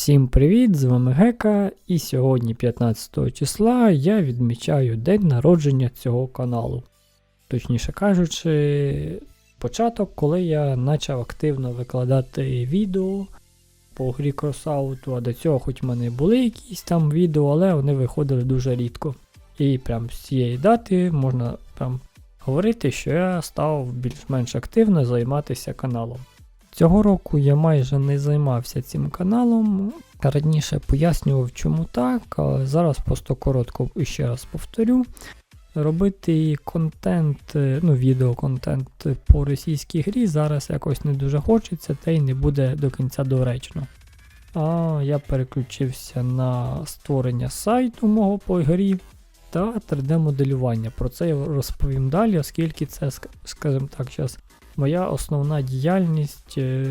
Всім привіт! З вами Гека, і сьогодні, 15 числа, я відмічаю день народження цього каналу. Точніше кажучи, початок, коли я почав активно викладати відео по грі кросауту, а до цього хоч в мене були якісь там відео, але вони виходили дуже рідко. І прям з цієї дати можна прям говорити, що я став більш-менш активно займатися каналом. Цього року я майже не займався цим каналом. Раніше пояснював, чому так, але зараз просто коротко ще раз повторю. Робити контент, е, ну, відеоконтент по російській грі зараз якось не дуже хочеться, та й не буде до кінця доречно. А я переключився на створення сайту мого по грі та 3D-моделювання. Про це я розповім далі, оскільки це, скажімо так, зараз моя основна діяльність е,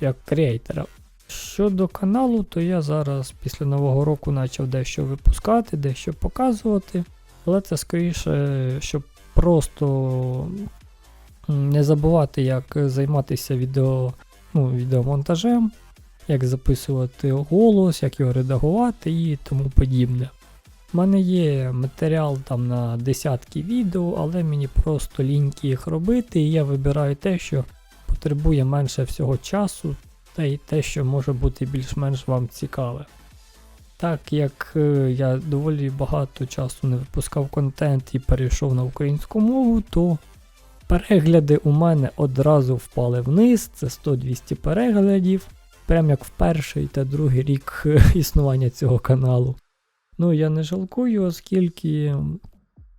як креатора. Щодо каналу, то я зараз після Нового року почав дещо випускати, дещо показувати. Але це скоріше, щоб просто не забувати, як займатися відео, ну, відеомонтажем, як записувати голос, як його редагувати і тому подібне. У мене є матеріал там на десятки відео, але мені просто ліньки їх робити, і я вибираю те, що потребує менше всього часу, та й те, що може бути більш-менш вам цікаве. Так як е, я доволі багато часу не випускав контент і перейшов на українську мову, то перегляди у мене одразу впали вниз, це 100-200 переглядів, прям як в перший та другий рік е, існування цього каналу. Ну, я не жалкую, оскільки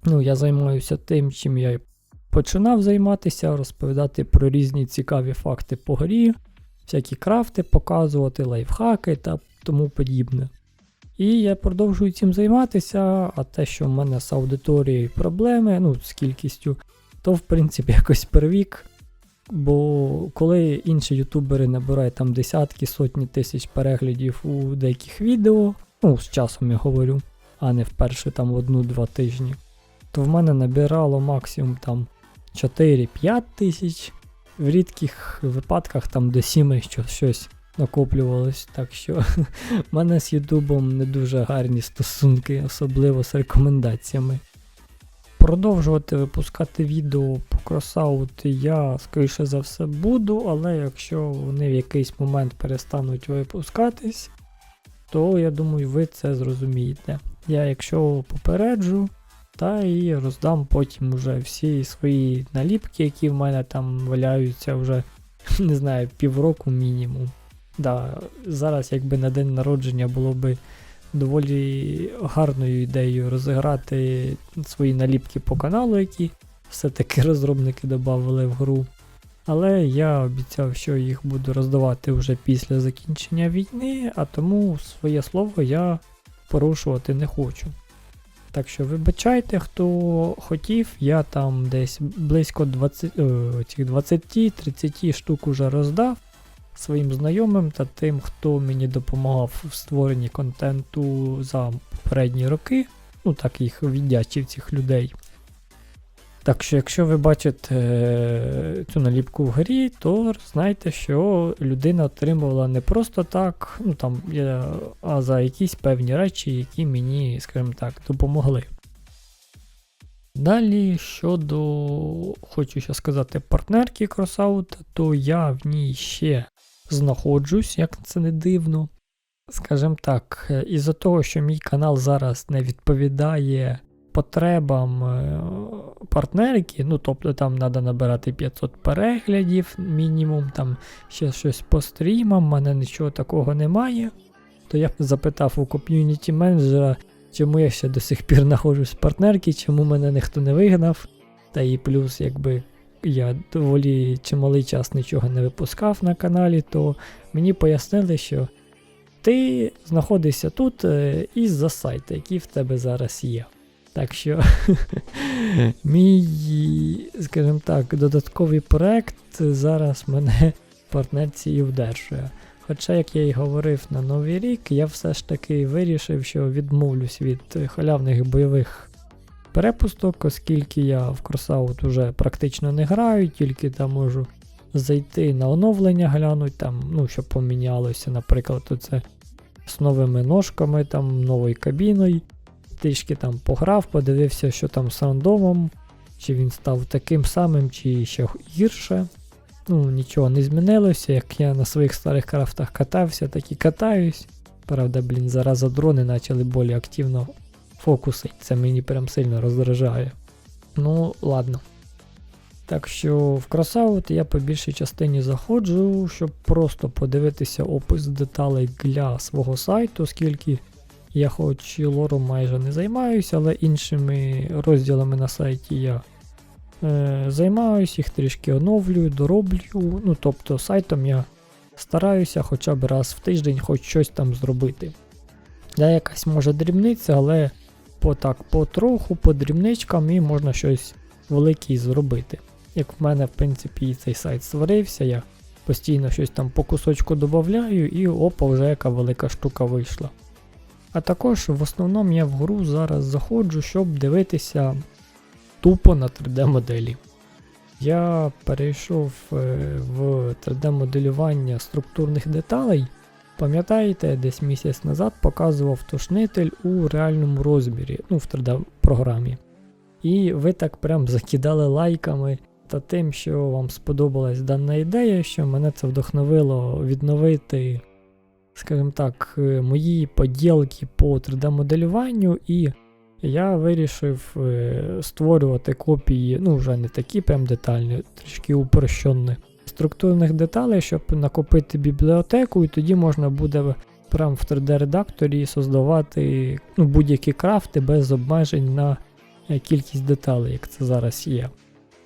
ну, я займаюся тим, чим я починав займатися, розповідати про різні цікаві факти по грі, всякі крафти показувати, лайфхаки та тому подібне. І я продовжую цим займатися, а те, що в мене з аудиторією проблеми, ну, з кількістю, то в принципі якось первік. Бо коли інші ютубери набирають там десятки, сотні тисяч переглядів у деяких відео, ну, з часом я говорю, а не вперше там одну-два тижні, то в мене набирало максимум там 4-5 тисяч, в рідких випадках там до 7 що щось накоплювалось. Так що в мене з Ютубом не дуже гарні стосунки, особливо з рекомендаціями. Продовжувати випускати відео по кросаут я, скоріше за все, буду, але якщо вони в якийсь момент перестануть випускатись, то я думаю, ви це зрозумієте. Я, якщо попереджу, та і роздам потім уже всі свої наліпки, які в мене там валяються вже, не знаю, півроку мінімум. Да, зараз, якби на день народження було би доволі гарною ідеєю розіграти свої наліпки по каналу, які все-таки розробники додали в гру. Але я обіцяв, що їх буду роздавати вже після закінчення війни, а тому своє слово я порушувати не хочу. Так що вибачайте, хто хотів, я там десь близько 20, о, цих 20-30 штук уже роздав своїм знайомим та тим, хто мені допомагав в створенні контенту за попередні роки. Ну так їх віддячив цих людей. Так що, якщо ви бачите е, цю наліпку в грі, то знайте, що людина отримувала не просто так, ну там, а за якісь певні речі, які мені, скажімо так, допомогли. Далі щодо, хочу ще сказати, партнерки Crossout, то я в ній ще знаходжусь, як це не дивно. Скажімо так, е, із-за того, що мій канал зараз не відповідає потребам партнерки, ну тобто там треба набирати 500 переглядів, мінімум, там ще щось по стрімам, в мене нічого такого немає. То я запитав у ком'юніті менеджера, чому я ще до сих пір знаходжусь в партнерці, чому мене ніхто не вигнав. Та і плюс, якби я доволі чималий час нічого не випускав на каналі, то мені пояснили, що ти знаходишся тут е, із-за сайту, який в тебе зараз є. Так що мій, скажімо так, додатковий проект зараз мене партнерці і вдержує. Хоча, як я й говорив на Новий рік, я все ж таки вирішив, що відмовлюсь від халявних бойових перепусток, оскільки я в кросаут уже практично не граю, тільки там можу зайти на оновлення, глянуть, там, ну, що помінялося, наприклад, оце з новими ножками, там, новою кабіною. Трішки там пограв, подивився, що там з рандомом, чи він став таким самим, чи ще гірше. Ну, нічого не змінилося, як я на своїх старих крафтах катався, так і катаюсь. Правда, блін, зараз дрони почали більш активно фокусить, це мені прям сильно роздражає. Ну, ладно. Так що в кросаут я по більшій частині заходжу, щоб просто подивитися опис деталей для свого сайту, оскільки я хоч і лором майже не займаюся, але іншими розділами на сайті я е, займаюся, їх трішки оновлюю, дороблю. Ну, тобто сайтом я стараюся хоча б раз в тиждень хоч щось там зробити. Я якась може дрібниця, але по так, потроху, по дрібничкам і можна щось велике зробити. Як в мене, в принципі, і цей сайт створився, я постійно щось там по кусочку додаю і опа, вже яка велика штука вийшла. А також в основному я в гру зараз заходжу, щоб дивитися тупо на 3D-моделі. Я перейшов е, в 3D-моделювання структурних деталей. Пам'ятаєте, десь місяць назад показував тушнитель у реальному розмірі, ну в 3D-програмі. І ви так прям закидали лайками та тим, що вам сподобалась дана ідея, що мене це вдохновило відновити, скажімо так, е, мої поділки по 3D-моделюванню, і я вирішив е, створювати копії, ну вже не такі прям детальні, трішки упрощені, структурних деталей, щоб накопити бібліотеку, і тоді можна буде прямо в 3D-редакторі создавати ну, будь-які крафти без обмежень на е, кількість деталей, як це зараз є.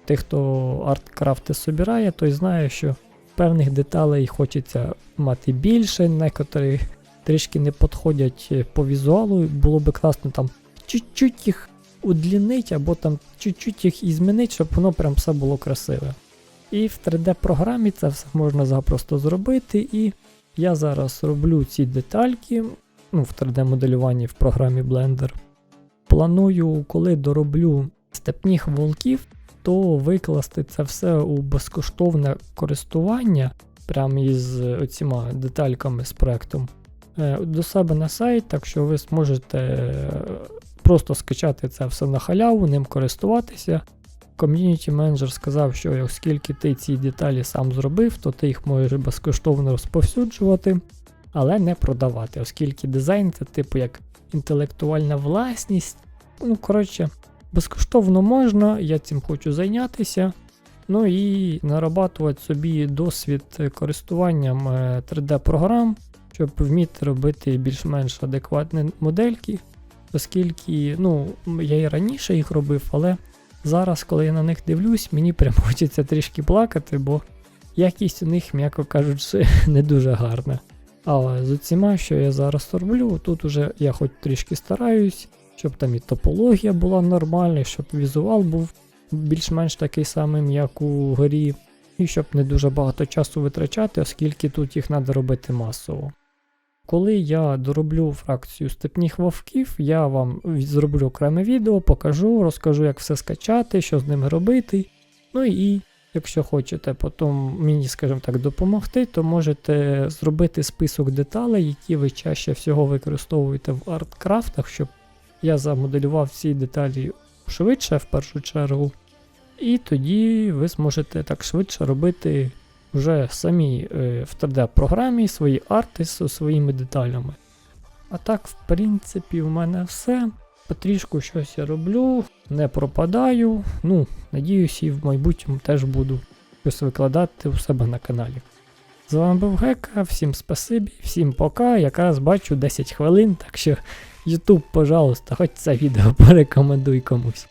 Тих, хто арткрафти собирає, той знає, що певних деталей хочеться мати більше, некоторі трішки не підходять е, по візуалу. Було би класно там чуть-чуть їх удлінить, або там чуть-чуть їх і змінить, щоб воно прям все було красиве. І в 3D-програмі це все можна запросто зробити. І я зараз роблю ці детальки ну, в 3D-моделюванні в програмі Blender. Планую, коли дороблю степніх волків, то викласти це все у безкоштовне користування прямо із оціма детальками з проектом е, до себе на сайт, так що ви зможете е, просто скачати це все на халяву, ним користуватися. Ком'юніті менеджер сказав, що оскільки ти ці деталі сам зробив, то ти їх можеш безкоштовно розповсюджувати, але не продавати, оскільки дизайн це типу як інтелектуальна власність. Ну, коротше, безкоштовно можна, я цим хочу зайнятися. Ну і нарабатувати собі досвід користуванням 3D-програм, щоб вміти робити більш-менш адекватні модельки, оскільки ну, я і раніше їх робив, але зараз, коли я на них дивлюсь, мені прям хочеться трішки плакати, бо якість у них, м'яко кажучи, не дуже гарна. Але з усіма, що я зараз роблю, тут уже я хоч трішки стараюсь, щоб там і топологія була нормальна, щоб візуал був більш-менш такий самий, як у горі, і щоб не дуже багато часу витрачати, оскільки тут їх треба робити масово. Коли я дороблю фракцію степніх вовків, я вам зроблю окреме відео, покажу, розкажу, як все скачати, що з ними робити. Ну і якщо хочете потім мені, скажімо так, допомогти, то можете зробити список деталей, які ви чаще всього використовуєте в арткрафтах, щоб я замоделював ці деталі швидше в першу чергу. І тоді ви зможете так швидше робити вже самі е, в 3D-програмі свої арти з своїми деталями. А так, в принципі, в мене все. Потрішку щось я роблю, не пропадаю. Ну, надіюсь, і в майбутньому теж буду щось викладати у себе на каналі. З вами був Гека, всім спасибі, всім пока. Якраз бачу 10 хвилин, так що YouTube, пожалуйста, хоч це відео порекомендуй комусь.